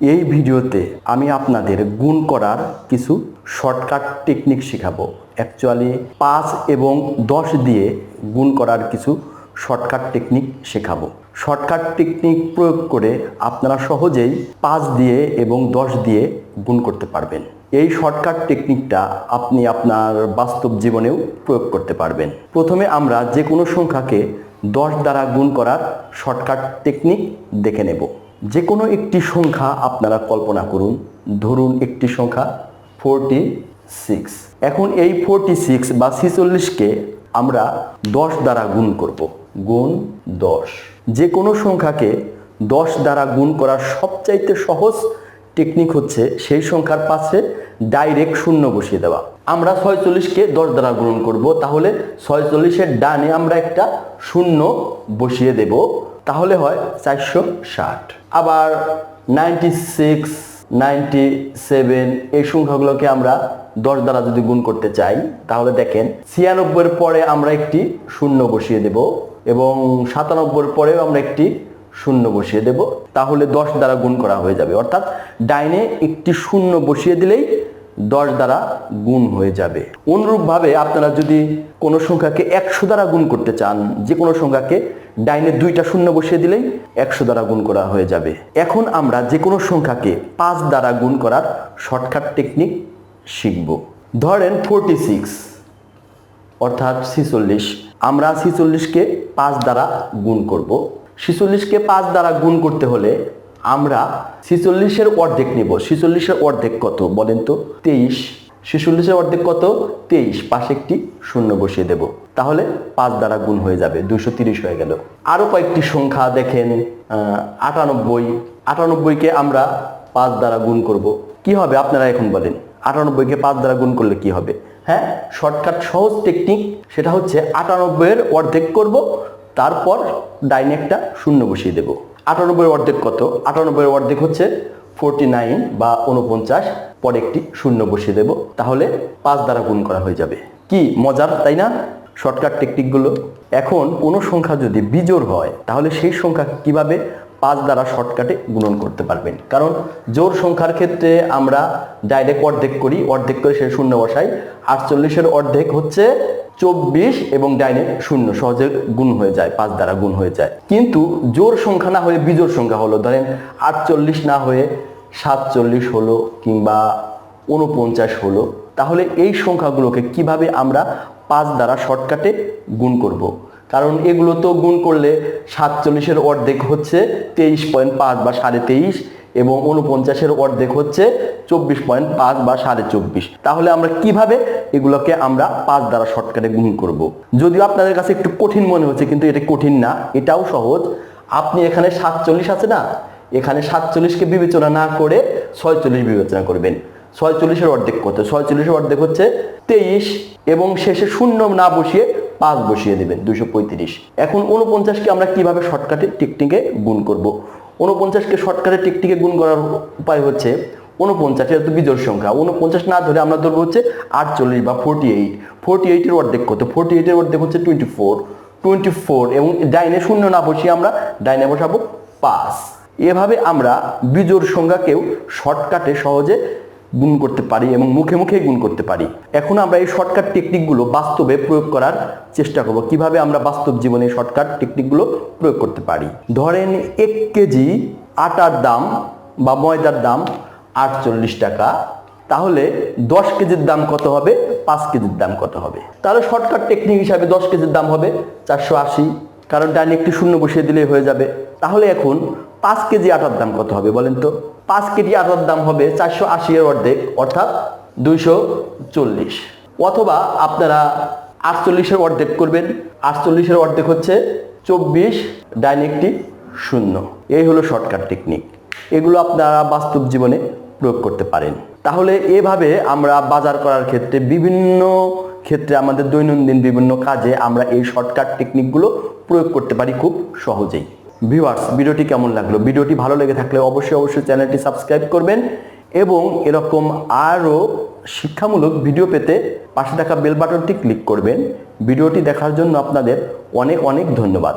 এই ভিডিওতে আমি আপনাদের গুণ করার কিছু শর্টকাট টেকনিক শেখাবো। অ্যাকচুয়ালি পাঁচ এবং দশ দিয়ে গুণ করার কিছু শর্টকাট টেকনিক শেখাবো। শর্টকাট টেকনিক প্রয়োগ করে আপনারা সহজেই পাঁচ দিয়ে এবং দশ দিয়ে গুণ করতে পারবেন। এই শর্টকাট টেকনিকটা আপনি আপনার বাস্তব জীবনেও প্রয়োগ করতে পারবেন। প্রথমে আমরা যে কোনো সংখ্যাকে দশ দ্বারা গুণ করার শর্টকাট টেকনিক দেখে নেব। যে কোনো একটি সংখ্যা আপনারা কল্পনা করুন। ধরুন একটি সংখ্যা ফোরটি সিক্স এখন এই ফোরটি সিক্স বা ছিচল্লিশকে আমরা দশ দ্বারা গুণ করব। গুণ দশ। যে কোনো সংখ্যাকে দশ দ্বারা গুণ করার সবচাইতে সহজ টেকনিক হচ্ছে সেই সংখ্যার পাশে ডাইরেক্ট শূন্য বসিয়ে দেওয়া। আমরা ছয়চল্লিশকে দশ দ্বারা গুণ করব, তাহলে ছয়চল্লিশের ডানে আমরা একটা শূন্য বসিয়ে দেব। তাহলে হয় চারশো ষাট। আবার নাইনটি সিক্স নাইনটি সেভেন এই সংখ্যাগুলোকে আমরা দশ দ্বারা যদি গুণ করতে চাই, তাহলে দেখেন ছিয়ানব্বইয়ের পরে আমরা একটি শূন্য বসিয়ে দেব এবং সাতানব্বইয়ের পরেও আমরা একটি শূন্য বসিয়ে দেব। তাহলে দশ দ্বারা গুণ করা হয়ে যাবে। অর্থাৎ ডাইনে একটি শূন্য বসিয়ে দিলেই দশ দ্বারা গুণ হয়ে যাবে। অনুরূপভাবে আপনারা যদি কোনো সংখ্যাকে একশো দ্বারা গুণ করতে চান, যে কোনো সংখ্যাকে ডাইনে দুইটা শূন্য বসিয়ে দিলেই একশো দ্বারা গুণ করা হয়ে যাবে। এখন আমরা যে কোনো সংখ্যাকে পাঁচ দ্বারা গুণ করার শর্টকাট টেকনিক শিখব। ধরেন ফোরটি সিক্স অর্থাৎ ছিচল্লিশ। আমরা ছিচল্লিশকে পাঁচ দ্বারা গুণ করব। ছিচল্লিশকে পাঁচ দ্বারা গুণ করতে হলে আমরা ছিচল্লিশের অর্ধেক নেব। ছিচল্লিশের অর্ধেক কত বলেন তো? তেইশ। ছিচল্লিশের অর্ধেক কত? তেইশ। পাশে একটি শূন্য বসিয়ে দেব। তাহলে পাঁচ দ্বারা গুণ হয়ে যাবে দুশো তিরিশ হয়ে গেল। আরও কয়েকটি সংখ্যা দেখেন আটানব্বই। আটানব্বইকে আমরা পাঁচ দ্বারা গুণ করব। কি হবে আপনারা এখন বলেন? আটানব্বইকে পাঁচ দ্বারা গুণ করলে কি হবে? হ্যাঁ শর্টকাট সহজ টেকনিক সেটা হচ্ছে আটানব্বইয়ের অর্ধেক করব, তারপর ডাইনে একটা শূন্য বসিয়ে দেব। আটানব্বইয়ের অর্ধেক কত? আটানব্বই অর্ধেক হচ্ছে ফোরটি নাইন বা উনপঞ্চাশ পরে একটি শূন্য বসিয়ে দেব, তাহলে পাঁচ দ্বারা গুণ করা হয়ে যাবে। কি মজার, তাই না? শর্টকাট টেকনিকগুলো এখন কোনো সংখ্যা যদি বিজোর হয়, তাহলে সেই সংখ্যা কীভাবে পাঁচ দ্বারা শর্টকাটে গুণন করতে পারবেন। কারণ জোর সংখ্যার ক্ষেত্রে আমরা ডাইরেক্ট অর্ধেক করি, অর্ধেক করে সে শূন্য বসাই। আটচল্লিশের অর্ধেক হচ্ছে চব্বিশ এবং ডাইনে শূন্য, সহজে গুণ হয়ে যায়, পাঁচ দ্বারা গুণ হয়ে যায়। কিন্তু জোর সংখ্যা না হয়ে বিজোর সংখ্যা হলো, ধরেন আটচল্লিশ না হয়ে সাতচল্লিশ হলো কিংবা উনপঞ্চাশ হলো, তাহলে এই সংখ্যাগুলোকে কীভাবে আমরা পাঁচ দ্বারা শর্টকাটে গুণ করব। কারণ এগুলো তো গুণ করলে সাতচল্লিশের অর্ধেক হচ্ছে তেইশ পয়েন্ট পাঁচ বা সাড়ে তেইশ এবং উনপঞ্চাশের অর্ধেক হচ্ছে চব্বিশ পয়েন্ট পাঁচ বা সাড়ে চব্বিশ। তাহলে আমরা কীভাবে এগুলোকে আমরা পাঁচ দ্বারা শর্টকাটে গুণ করব। যদিও আপনাদের কাছে একটু কঠিন মনে হচ্ছে, কিন্তু এটা কঠিন না, এটাও সহজ। আপনি এখানে সাতচল্লিশ আছে না? এখানে সাতচল্লিশকে বিবেচনা না করে ছয়চল্লিশ বিবেচনা করবেন। ছয়চল্লিশের অর্ধেক কত? ছয়চল্লিশের অর্ধেক হচ্ছে তেইশ এবং শেষে শূন্য না বসিয়ে পাঁচ বসিয়ে দেবেন দুশো পঁয়ত্রিশ। এখন উনপঞ্চাশকে আমরা কীভাবে শর্টকাটে টিকটিকে গুণ করব? উনপঞ্চাশকে শর্টকাটে টিকটিকে গুণ করার উপায় হচ্ছে উনপঞ্চাশ এটা তো বিজোর সংখ্যা। উনপঞ্চাশ না ধরে আমরা ধরবো হচ্ছে আটচল্লিশ বা ফোরটি এইট ফোরটি এইটের অর্ধেক কত? ফোরটি এইটের অর্ধেক হচ্ছে টোয়েন্টি ফোর টোয়েন্টি ফোর এবং ডাইনে শূন্য না বসিয়ে আমরা ডাইনে বসাবো পাঁচ। এভাবে আমরা বিজোড় সংখ্যাকেও শর্টকাটে সহজে গুণ করতে পারি এবং মুখে মুখে গুণ করতে পারি। এখন আমরা এই শর্টকাট টেকনিকগুলো বাস্তবে প্রয়োগ করার চেষ্টা করব। কীভাবে আমরা বাস্তব জীবনে শর্টকাট টেকনিকগুলো প্রয়োগ করতে পারি? ধরেন এক কেজি আটার দাম বা ময়দার দাম আটচল্লিশ টাকা। তাহলে দশ কেজির দাম কত হবে? পাঁচ কেজির দাম কত হবে? তাহলে শর্টকাট টেকনিক হিসাবে দশ কেজির দাম হবে চারশো আশি। কারণ ডাইনে একটি শূন্য বসিয়ে দিলেই হয়ে যাবে। তাহলে এখন পাঁচ কেজি আটার দাম কত হবে বলেন তো? পাঁচ কেজি আটার দাম হবে চারশো আশি এর অর্ধেক, অর্থাৎ দুইশো চল্লিশ। অথবা আপনারা আটচল্লিশের অর্ধেক করবেন। আটচল্লিশের অর্ধেক হচ্ছে চব্বিশ ডাইনে একটি শূন্য। এই হলো শর্টকাট টেকনিক এগুলো আপনারা বাস্তব জীবনে প্রয়োগ করতে পারেন। তাহলে এভাবে আমরা বাজার করার ক্ষেত্রে বিভিন্ন ক্ষেত্রে আমাদের দৈনন্দিন বিভিন্ন কাজে আমরা এই শর্টকাট টেকনিকগুলো প্রয়োগ করতে পারি খুব সহজেই। ভিউয়ার্স ভিডিওটি কেমন লাগল? ভিডিওটি ভালো লেগে থাকলে অবশ্যই অবশ্যই চ্যানেলটি সাবস্ক্রাইব করবেন এবং এরকম আরও শিক্ষামূলক ভিডিও পেতে পাশে থাকা বেল বাটনটি ক্লিক করবেন। ভিডিওটি দেখার জন্য আপনাদের অনেক অনেক ধন্যবাদ।